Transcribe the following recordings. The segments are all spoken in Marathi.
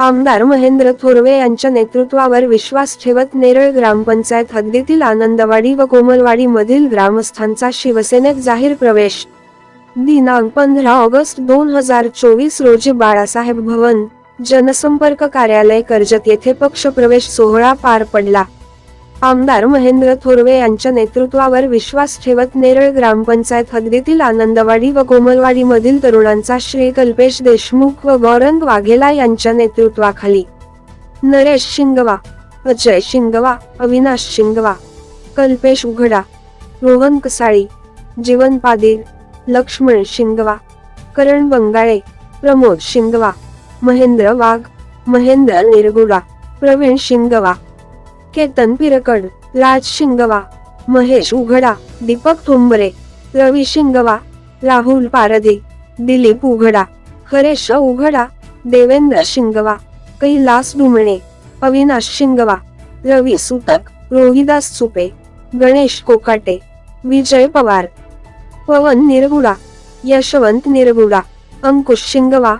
आमदार महेंद्र थोरवे यांच्या नेतृत्वावर विश्वास ठेवत नेरळ ग्रामपंचायत हद्दीतील आनंदवाडी व कोमलवाडी मधील ग्रामस्थांचा शिवसेनेत जाहीर प्रवेश. दिनांक पंधरा ऑगस्ट दोन हजार चोवीस रोजी बाळासाहेब भवन जनसंपर्क कार्यालय कर्जत येथे पक्षप्रवेश सोहळा पार पडला. आमदार महेंद्र थोरवे यांच्या नेतृत्वावर विश्वास ठेवत नेरळ ग्रामपंचायत हद्दीतील आनंदवाडी व कोमलवाडी मधील तरुणांचा श्री कल्पेश देशमुख व गौरंग वाघेला यांच्या नेतृत्वाखाली. नरेश शिंगवा अजय शिंगवा अविनाश शिंगवा कल्पेश उघडा रोहन कसाळी जीवन पादील लक्ष्मण शिंगवा करण बंगाळे प्रमोद शिंगवा महेंद्र वाघ महेंद्र निरगुडा प्रवीण शिंगवा केतन पिरकड राज शिंगवा महेश उघडा दीपक थोंबरे रवी शिंगवा राहुल पारधी दिलीप उघडा हरेश उघडा देवेंद्र शिंगवा कैलास डुमणे अविनाश शिंगवा रवी सुतक रोहिदास सुपे गणेश कोकाटे विजय पवार पवन निरगुडा यशवंत निरगुडा अंकुश शिंगवा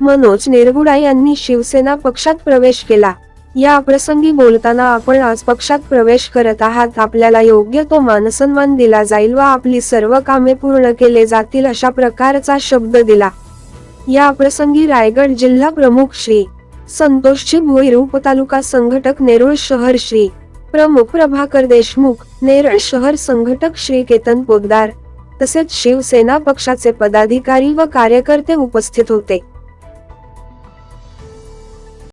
मनोज निरगुडा यांनी शिवसेना पक्षात प्रवेश केला. या प्रसंगी बोलताना आपण आज पक्षात प्रवेश करत आहात. आपल्याला योग्य तो मानसन्मान दिला जाईल व आपली सर्व कामे पूर्ण केले जातील अशा प्रकारचा शब्द दिला. या प्रसंगी रायगड जिल्हा प्रमुख श्री संतोषजी रूप तालुका संघटक नेरुळ शहर श्री प्रमुख प्रभाकर देशमुख नेरळ शहर संघटक श्री केतन पोद्दार तसेच शिवसेना पक्षाचे पदाधिकारी व कार्यकर्ते उपस्थित होते.